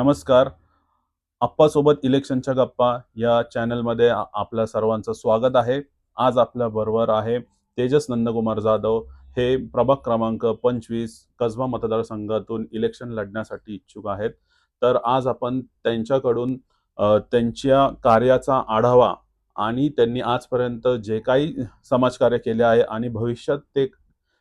नमस्कार. आप्पासोबत इलेक्शनच्या गप्पा या चॅनलमध्ये आपल्या सर्वांचं स्वागत आहे. आज आपल्या बरोबर आहे तेजस नंदकुमार जाधव. हे प्रभाग क्रमांक पंचवीस कसबा मतदारसंघातून इलेक्शन लढण्यासाठी इच्छुक आहेत. तर आज आपण त्यांच्याकडून त्यांच्या कार्याचा आढावा आणि त्यांनी आजपर्यंत जे काही समाजकार्य केले आहे आणि भविष्यात ते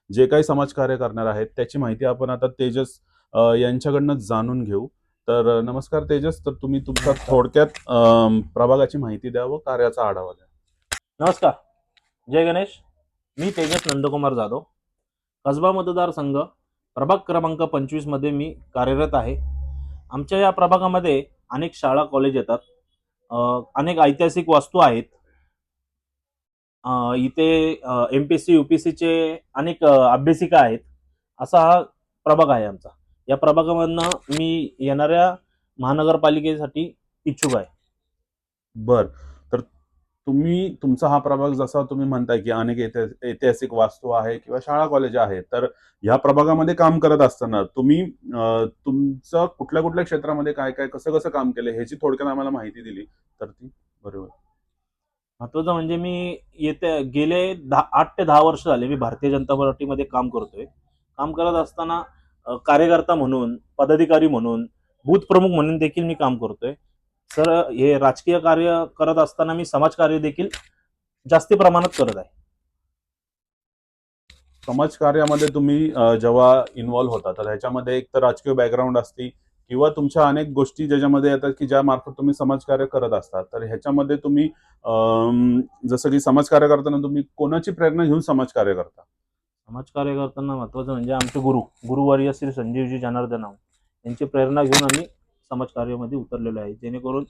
जे काही समाजकार्य करणार आहेत त्याची माहिती आपण आता तेजस यांच्याकडनं जाणून घेऊ. तर नमस्कार तेजस. तर तुम्ही तुमचा थोडक्यात प्रभागाची माहिती द्या व कार्याचा आढावा द्या. नमस्कार. जय गणेश. मी तेजस नंदकुमार जाधव. कसबा मतदारसंघ प्रभाग क्रमांक पंचवीसमध्ये मी कार्यरत आहे. आमच्या या प्रभागामध्ये अनेक शाळा कॉलेज येतात. अनेक ऐतिहासिक वास्तू आहेत. इथे M P C U P सीचे अनेक अभ्यासिका आहेत. असा हा प्रभाग आहे आमचा. या प्रभागामधनं मी येणाऱ्या महानगरपालिकेसाठी इच्छुक आहे. बर. तर तुम्ही तुमचा हा प्रभाग जसा तुम्ही म्हणताय की अनेक ऐति- ऐतिहासिक वास्तू आहे किंवा शाळा कॉलेज आहे तर ह्या प्रभागामध्ये काम करत असताना तुम्ही तुमचं कुठल्या कुठल्या क्षेत्रामध्ये काय काय कसं कसं काम केलं ह्याची थोडक्यात आम्हाला माहिती दिली तर ती बरोबर. महत्वाचं म्हणजे मी येते गेले दहा आठ ते दहा वर्ष झाले मी भारतीय जनता पार्टीमध्ये काम करतोय. काम करत असताना कार्यकर्ता म्हणून पदाधिकारी म्हणून बूथ प्रमुख म्हणून देखील मी काम करतोय. सर हे राजकीय कार्य करत असताना मी समाजकार्य देखील जास्ती प्रमाणात करत आहे. समाजकार्यामध्ये तुम्ही अ, जेव्हा इन्व्हॉल्व्ह होता तर ह्याच्यामध्ये एक तर राजकीय बॅकग्राऊंड असते किंवा तुमच्या अनेक गोष्टी ज्याच्यामध्ये येतात की ज्या मार्फत तुम्ही समाजकार्य करत असता तर ह्याच्यामध्ये तुम्ही अम, जसं की समाजकार्य करताना तुम्ही कोणाची प्रेरणा घेऊन समाजकार्य करता? समाजकार्य करताना महत्वाचं म्हणजे आमचे गुरु गुरुवर्य श्री संजीवजी जनार्दन यांची प्रेरणा घेऊन आम्ही समाजकार्यामध्ये उतरलेलो आहे. जेणेकरून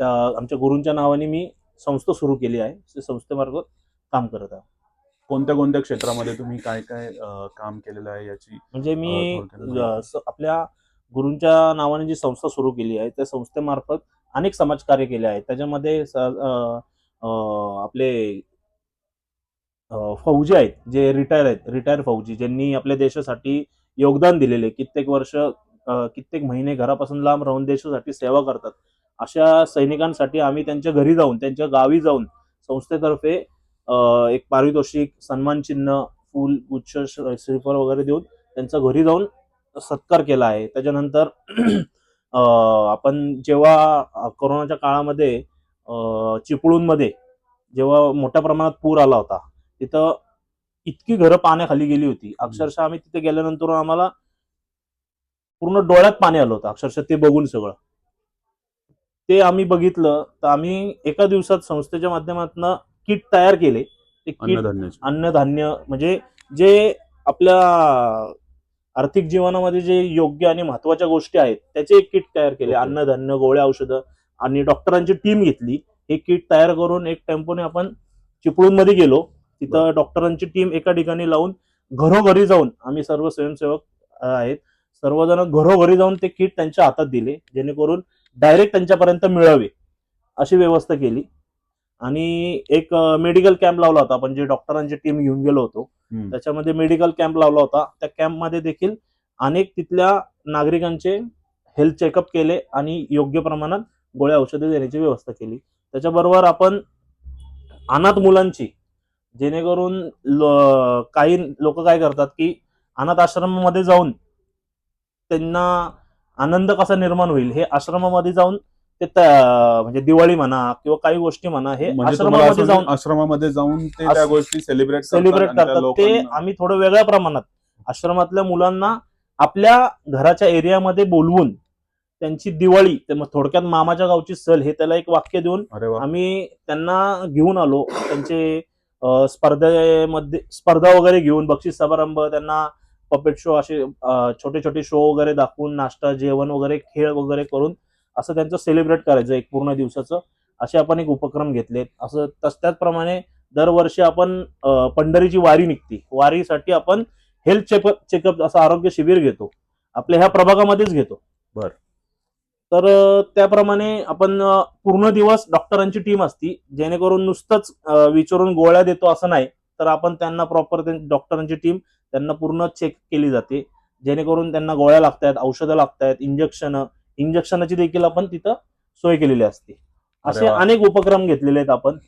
त्या आमच्या गुरूंच्या नावाने मी संस्था सुरू केली आहे. त्या संस्थेमार्फत काम करत आहे. कोणत्या कोणत्या क्षेत्रामध्ये तुम्ही काय काय काम केलेलं आहे याची म्हणजे मी आपल्या गुरूंच्या नावाने जी संस्था सुरू केली आहे त्या संस्थेमार्फत अनेक समाजकार्य केले आहेत त्याच्यामध्ये आपले फौजी आहेत जे रिटायर आहेत रिटायर फौजी ज्यांनी आपल्या देशासाठी योगदान दिलेले कित्येक वर्ष कित्येक महिने घरापासून लांब राहून देशासाठी सेवा करतात. अशा सैनिकांसाठी आम्ही त्यांच्या घरी जाऊन त्यांच्या गावी जाऊन संस्थेतर्फे एक पारितोषिक सन्मान चिन्ह फूल गुच्छ श्रीफळ वगैरे देऊन त्यांचा घरी जाऊन सत्कार केला आहे. त्याच्यानंतर आपण जेव्हा कोरोनाच्या काळामध्ये चिपळूणमध्ये जेव्हा मोठ्या प्रमाणात पूर आला होता तिथं इतकी घरं पाण्याखाली गेली होती. अक्षरशः आम्ही तिथे गेल्यानंतर आम्हाला पूर्ण डोळ्यात पाणी आलं होतं. अक्षरशः ते बघून सगळं. ते आम्ही बघितलं तर आम्ही एका दिवसात संस्थेच्या माध्यमातून किट तयार केले. ते किट अन्नधान्य म्हणजे जे आपल्या आर्थिक जीवनामध्ये जे योग्य आणि महत्त्वाच्या गोष्टी आहेत त्याचे एक किट तयार केले. अन्नधान्य गोळ्या औषधं आणि डॉक्टरांची टीम घेतली. हे किट तयार करून एक टेम्पोने आपण चिपळूणमध्ये गेलो. तिथं. डॉक्टरांची टीम एका ठिकाणी लावून घरोघरी जाऊन आम्ही सर्व स्वयंसेवक आहेत सर्वजण घरोघरी जाऊन ते किट त्यांच्या हातात दिले जेणेकरून डायरेक्ट त्यांच्यापर्यंत मिळावे अशी व्यवस्था केली आणि एक मेडिकल कॅम्प लावला होता आपण जे डॉक्टरांची टीम घेऊन गेलो होतो. त्याच्यामध्ये मेडिकल कॅम्प लावला होता त्या कॅम्पमध्ये देखील अनेक तिथल्या नागरिकांचे हेल्थ चेकअप केले आणि योग्य प्रमाणात गोळ्या औषधे देण्याची व्यवस्था केली त्याच्याबरोबर आपण अनाथ मुलांची जेणेकरून ल- काही लोक काय करतात की अनाथ आश्रमामध्ये जाऊन त्यांना आनंद कसा निर्माण होईल हे आश्रमामध्ये जाऊन ते म्हणजे दिवाळी म्हणा किंवा काही गोष्टी म्हणा हे म्हणजे आश्रमामध्ये जाऊन आश्रमामध्ये जाऊन ते त्या गोष्टी सेलिब्रेट सेलिब्रेट करतात. ते आम्ही थोडं वेगळ्या प्रमाणात आश्रमातल्या मुलांना आपल्या घराच्या एरियामध्ये बोलवून त्यांची दिवाळी थोडक्यात मामाच्या गावची सल हे त्याला एक वाक्य देऊन आम्ही त्यांना घेऊन आलो. त्यांचे स्पर्धेमध्ये स्पर्धा वगैरे घेऊन बक्षीस समारंभ त्यांना पपेट शो असे छोटे छोटे शो वगैरे दाखवून नाश्ता जेवण वगैरे खेळ वगैरे करून असं त्यांचं सेलिब्रेट करायचं एक पूर्ण दिवसाचं. असे आपण एक उपक्रम घेतलेत. असं तस त्याचप्रमाणे दरवर्षी आपण पंढरीची वारी निघते. वारीसाठी आपण हेल्थ चेकअप चेकअप असं आरोग्य शिबिर घेतो. आपल्या ह्या प्रभागामध्येच घेतो. बरं. तर त्याप्रमाणे आपण पूर्ण दिवस डॉक्टरांची टीम असती जेणेकरून नुसतंच विचारून गोळ्या देतो असं नाही तर आपण त्यांना प्रॉपर डॉक्टरांची टीम त्यांना पूर्ण चेक केली जाते जेणेकरून त्यांना गोळ्या लागतायत औषधं लागतायत इंजेक्शन इंजेक्शनाची देखील आपण तिथं सोय केलेली असते. असे. अनेक उपक्रम घेतलेले आहेत आपण.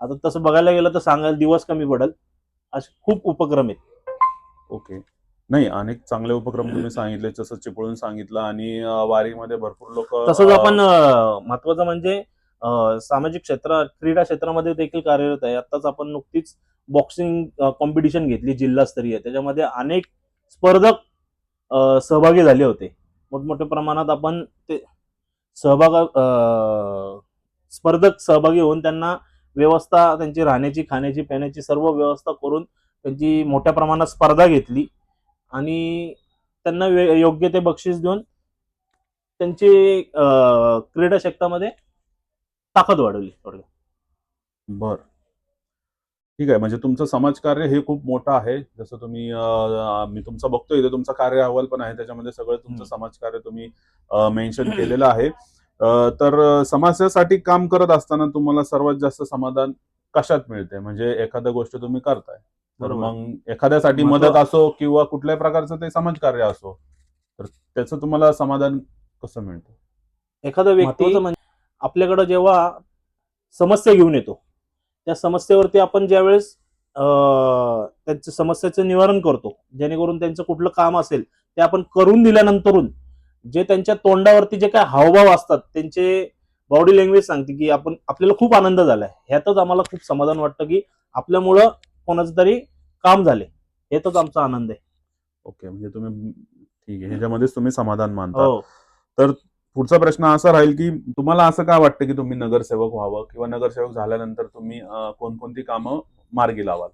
आता तसं बघायला गेलं तर सांगायला दिवस कमी पडेल. असे खूप उपक्रम आहेत. ओके. नाही अनेक चांगले उपक्रम तुम्ही सांगितले जसं चिपळून सांगितलं आणि वारीमध्ये भरपूर लोक तसंच आपण महत्वाचं म्हणजे सामाजिक क्षेत्र क्रीडा क्षेत्रामध्ये देखील कार्यरत आहे. आताच आपण नुकतीच बॉक्सिंग कॉम्पिटिशन घेतली जिल्हास्तरीय. त्याच्यामध्ये अनेक स्पर्धक सहभागी झाले होते. मोठमोठ्या प्रमाणात आपण ते सहभाग स्पर्धक सहभागी होऊन त्यांना व्यवस्था त्यांची राहण्याची खाण्याची पिण्याची सर्व व्यवस्था करून त्यांची मोठ्या प्रमाणात स्पर्धा घेतली. आणि त्यांना योग्य ते बक्षीस देऊन त्यांची अं, क्रीडा क्षेत्रामध्ये ताकद वाढवली थोडक्यात. बर. ठीक आहे. म्हणजे तुमचं समाजकार्य हे खूप मोठं आहे. जसं तुम्ही मी तुमचं बघतोय इथे तुमचा कार्य अहवाल पण आहे. त्याच्यामध्ये सगळं तुमचं. समाजकार्य तुम्ही मेन्शन केलेलं आहे. तर समाजासाठी काम करत असताना तुम्हाला सर्वात जास्त समाधान कशात मिळते? म्हणजे एखाद्या गोष्ट तुम्ही करताय. तर. मग एखाद्यासाठी मदत असो किंवा कुठल्याही प्रकारचं ते समाजकार्य असो तर त्याचं तुम्हाला समाधान कसं मिळतं एखादा व्यक्ती म्हणजे आपल्याकडे जेव्हा समस्या घेऊन येतो त्या समस्येवरती आपण ज्यावेळेस अं, त्यांच्या समस्येचं निवारण करतो जेणेकरून त्यांचं कुठलं काम असेल ते आपण करून दिल्यानंतरून जे त्यांच्या तोंडावरती जे काय हावभाव असतात त्यांचे बॉडी लँग्वेज सांगते की आपण आपल्याला खूप आनंद झालाय ह्यातच आम्हाला खूप समाधान वाटतं की आपल्यामुळं कोणाचं तरी काम झाले. हेच आमचा आनंद आहे. ओके म्हणजे तुम्ही ठीक आहे. ह्याच्यामध्येच तुम्ही समाधान मानता. हो. पुढचा प्रश्न असा राहील की तुम्हाला असं काय वाटतं की तुम्ही नगरसेवक व्हावं किंवा नगरसेवक झाल्यानंतर तुम्ही अं, कोणकोणती कामं मार्गी लावाल?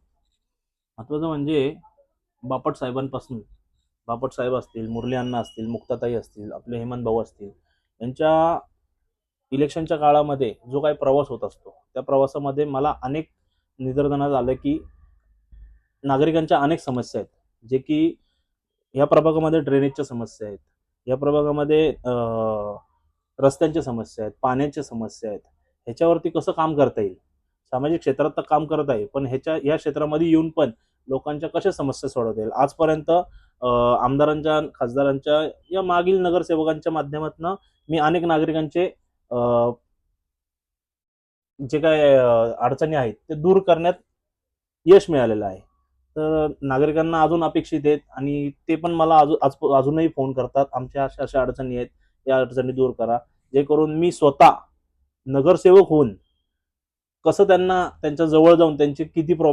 महत्वाचं म्हणजे बापट साहेबांपासून बापट साहेब असतील मुरली अण्णा असतील मुक्ताताई असतील आपले हेमंत भाऊ असतील यांच्या इलेक्शनच्या काळामध्ये जो काही प्रवास होत असतो त्या प्रवासामध्ये मला अनेक निदर्शनात आलं की नागरिकांच्या अनेक समस्या आहेत. जे की या प्रभागामध्ये ड्रेनेजच्या समस्या आहेत. या प्रभागामध्ये रस्त्यांच्या समस्या आहेत पाण्याच्या समस्या आहेत. ह्याच्यावरती कसं काम करता येईल? सामाजिक क्षेत्रात तर काम करत आहे पण ह्याच्या या क्षेत्रामध्ये येऊन पण लोकांच्या कशा समस्या सोडवता येईल? आजपर्यंत आमदारांच्या खासदारांच्या या मागील नगरसेवकांच्या माध्यमातून मी अनेक नागरिकांचे जे काय अडचणी आहेत ते दूर करण्यात यश मिळालेलं आहे. तर नागरिकांना अजून अपेक्षित आहेत आणि ते पण मला अजून आज- अजूनही फोन करतात आमच्या अशा अशा अडचणी आहेत या अडचणी दूर करा. जे करून मी स्वतः नगरसेवक होऊन कसं त्यांना त्यांच्या जवळ जाऊन त्यांचे किती प्रॉ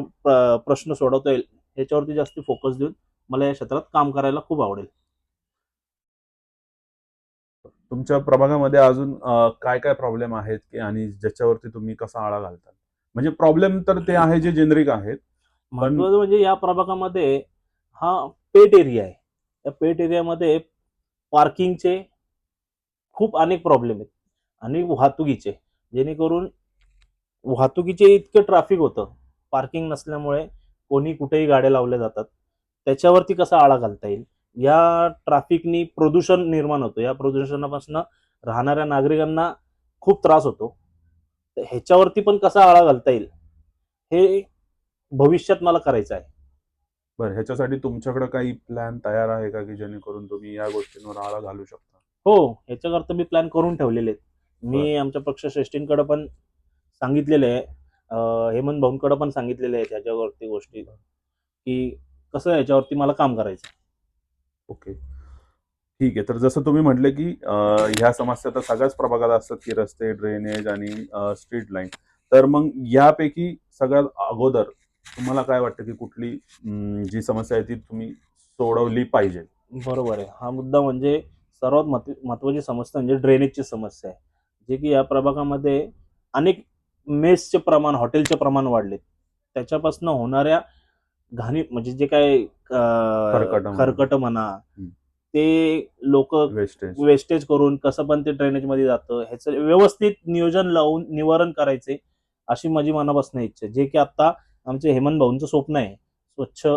प्रश्न सोडवता येईल याच्यावरती जास्त फोकस देऊन मला या क्षेत्रात काम करायला खूप आवडेल. तुमच्या प्रभागामध्ये अजून काय काय प्रॉब्लेम आहेत? की आणि ज्याच्यावरती तुम्ही कसा आळा घालता म्हणजे प्रॉब्लेम तर ते आहे जे जेनरिक आहेत. महत्वाचं म्हणजे या प्रभागामध्ये हा पेट एरिया आहे. या पेट एरियामध्ये पार्किंगचे खूप अनेक प्रॉब्लेम आहेत आणि वाहतुकीचे. जेणेकरून वाहतुकीचे इतके ट्रॅफिक होतं पार्किंग नसल्यामुळे कोणी कुठेही गाड्या लावल्या जातात. त्याच्यावरती कसा आळा घालता येईल? या ट्रॅफिकनी प्रदूषण निर्माण होतं. या प्रदूषणापासून राहणाऱ्या नागरिकांना खूप त्रास होतो. ह्याच्यावरती पण कसा आळा घालता येईल? हे भविष्यात मला करायचं आहे. बरं ह्याच्यासाठी तुमच्याकडे काही प्लॅन तयार आहे का की जेणेकरून तुम्ही या गोष्टींवर आळा घालू शकता? हो ह्याच्याकरता मी प्लॅन करून ठेवलेले आहेत. मी आमच्या पक्षश्रेष्ठींकडे पण सांगितलेले आहे. हेमंत भाऊंकडे पण सांगितलेले आहेत ह्याच्यावरती गोष्टी. की कसं याच्यावरती मला काम करायचं ओके. ठीक आहे तर जसं तुम्ही म्हटले की अं, ह्या समस्या तर सगळ्याच प्रभागात असतात की रस्ते ड्रेनेज आणि स्ट्रीट लाईन तर मग यापैकी सगळ्यात अगोदर तुम्हाला काय वाटतं की कुठली अं, जी समस्या आहे ती तुम्ही सोडवली पाहिजे बरोबर आहे हा मुद्दा म्हणजे सर्वात महत्त्व महत्वाची समस्या म्हणजे ड्रेनेजची समस्या आहे जे की या प्रभागामध्ये अनेक मेसचे प्रमाण हॉटेलचे प्रमाण वाढले त्याच्यापासून होणाऱ्या घाणी म्हणजे जे काय खरकटं म्हणा. खरकट म्हणा हम्म. ते लोक वेस्टेज वेस्टेज करून कसं पण ते ड्रेनेजमध्ये जातं ह्याचं व्यवस्थित नियोजन लावून निवारण करायचे अशी माझी मनापासून इच्छा आहे. जे की आता आमचे हेमंत भाऊंचं स्वप्न आहे स्वच्छ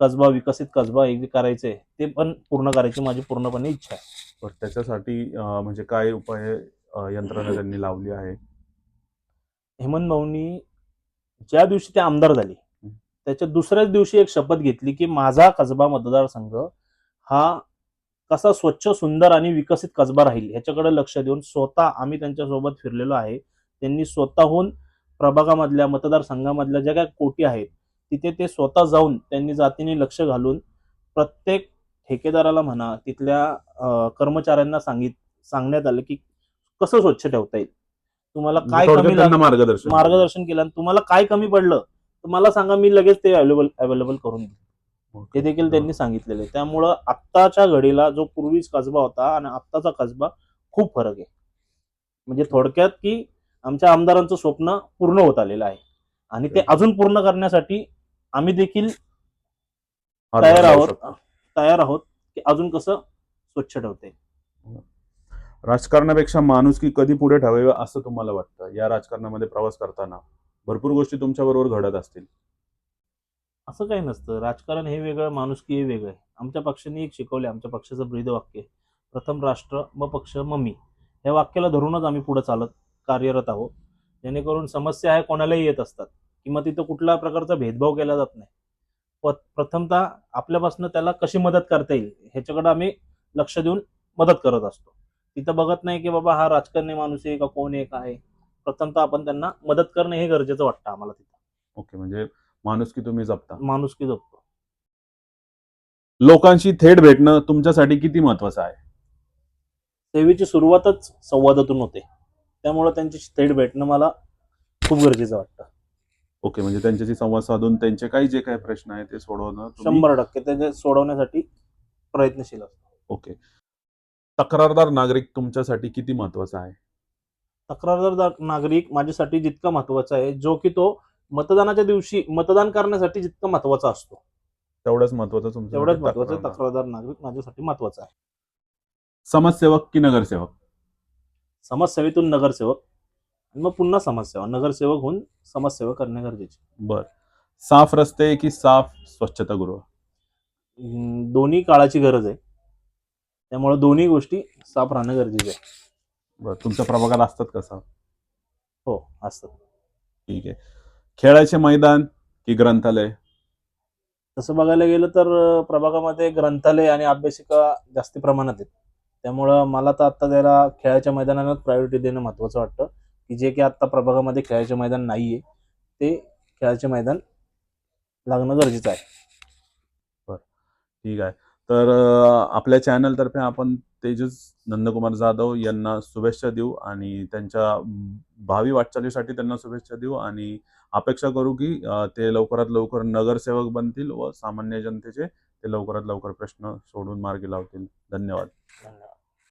कसबा विकसित कसबा एक जे करायचंय ते पण पूर्ण करायची माझी पूर्णपणे इच्छा आहे. तर त्याच्यासाठी अं, म्हणजे काय उपाय अं, यंत्रणा त्यांनी लावली आहे? हेमंत भाऊंनी ज्या दिवशी ते आमदार झाले त्याच्या दुसऱ्याच दिवशी एक शपथ घेतली की माझा कसबा मतदारसंघ हा कसा स्वच्छ सुंदर आणि विकसित कसबा राहील ह्याच्याकडे लक्ष देऊन स्वतः आम्ही त्यांच्यासोबत फिरलेलो आहे. त्यांनी स्वतःहून प्रभागामधल्या मतदारसंघामधल्या ज्या काही कोटी आहेत तिथे ते स्वतः जाऊन त्यांनी जातीने लक्ष घालून प्रत्येक ठेकेदाराला म्हणा तिथल्या कर्मचाऱ्यांना सांगित सांगण्यात आलं की कसं स्वच्छ ठेवता येईल? तुम्हाला काय थोडक्यात कमी मार्गदर्शन. मार्गदर्शन केलं आणि तुम्हाला काय कमी पडलं? तर मला सांगा मी लगेच ते अवेलेबल अवेलेबल करून देईन. ते देखील त्यांनी सांगितलेले आहे. त्यामुळं आत्ताच्या घडीला जो पूर्वीच कसबा होता आणि आत्ताचा कसबा खूप फरक आहे. म्हणजे थोडक्यात की आमच्या आमदारांचं स्वप्न पूर्ण होत आलेलं आहे. आणि ते अजून पूर्ण करण्यासाठी आम्ही देखील तयार आहोत. तयार आहोत की अजून कसं स्वच्छ ठेवते राजकारणापेक्षा माणुसकी कधी पुढे ठेवावी असं तुम्हाला वाटतं? या राजकारणामध्ये प्रवास करताना भरपूर गोष्टी तुमच्या बरोबर घडत असतील. असं काही नसतं. राजकारण हे वेगळं माणुसकी हे वेगळं आहे. आमच्या पक्षाने एक शिकवले आमच्या पक्षाचं ब्रीद वाक्य. प्रथम राष्ट्र म पक्ष म मी. या वाक्याला धरूनच आम्ही पुढे चालत कार्यरत आहोत. जेणेकरून समस्या आहे कोणालाही येत असतात. किंवा तिथं कुठल्या प्रकारचा भेदभाव केला जात नाही. प- प्रथमतः आपल्यापासून त्याला कशी मदत करता येईल ह्याच्याकडे आम्ही लक्ष देऊन मदत करत असतो. तिथं बघत नाही की बाबा हा राजकारणी माणूस आहे का कोण आहे काय आहे. प्रथमतः आपण त्यांना मदत करणं हे गरजेचं वाटतं आम्हाला तिथं. ओके म्हणजे माणुसकी तुम्ही जपता? माणुसकी जपतो. लोकांशी थेट भेटणं तुमच्यासाठी किती महत्वाचं आहे? सेवेची सुरुवातच संवादातून होते. त्यामुळे त्यांच्याशी थेट भेटणं मला खूप गरजेचं वाटतं. ओके म्हणजे त्यांच्याशी संवाद साधून त्यांचे काही जे काही प्रश्न आहेत ते सोडवणं तुम्ही- शंभर टक्के त्याचे सोडवण्यासाठी प्रयत्नशील असतो. ओके. तक्रारदार नागरिक तुमच्यासाठी किती महत्त्वाचा आहे? तक्रारदार नागरिक माझ्यासाठी जितका महत्त्वाचा आहे जो की तो मतदानाच्या दिवशी मतदान करण्यासाठी जितका महत्त्वाचा असतो. तेवढंच महत्वाचं तुमचं तेवढंच महत्वाचं तक्रारदार नागरिक माझ्यासाठी महत्त्वाचा आहे. समाजसेवक की नगरसेवक? समाजसेवेतून नगरसेवक आणि मग पुन्हा समाजसेवा नगरसेवक होऊन समाजसेवा करणे गरजेचे. बर. साफ रस्ते की साफ स्वच्छतागृह अं, दोन्ही काळाची गरज आहे. त्यामुळे दोन्ही गोष्टी साफ राहणं गरजेचं आहे. बर. तुमच्या प्रभागात असतात का साफ? हो असतं ठीक आहे. खेळाचे मैदान की ग्रंथालय? तसं बघायला गेलं तर प्रभागामध्ये ग्रंथालय आणि अभ्यासिका जास्ती प्रमाणात आहेत. त्यामुळं मला तर आत्ता त्याला खेळाच्या मैदानालाच प्रायोरिटी देणं महत्त्वाचं वाटतं. की जे की आत्ता प्रभागामध्ये खेळाचे मैदान नाही आहे ते खेळाचे मैदान लागणं गरजेचं आहे. ठीक आहे. तर आपल्या चॅनलतर्फे आपण तेजस नंदकुमार जाधव यांना शुभेच्छा देऊ आणि त्यांच्या भावी वाटचालीसाठी त्यांना शुभेच्छा देऊ आणि अपेक्षा करू की ते लवकरात लवकर नगरसेवक बनतील व सामान्य जनतेचे ते लवकरात लवकर प्रश्न सोडून मार्गी लावतील. धन्यवाद. धन्यवाद.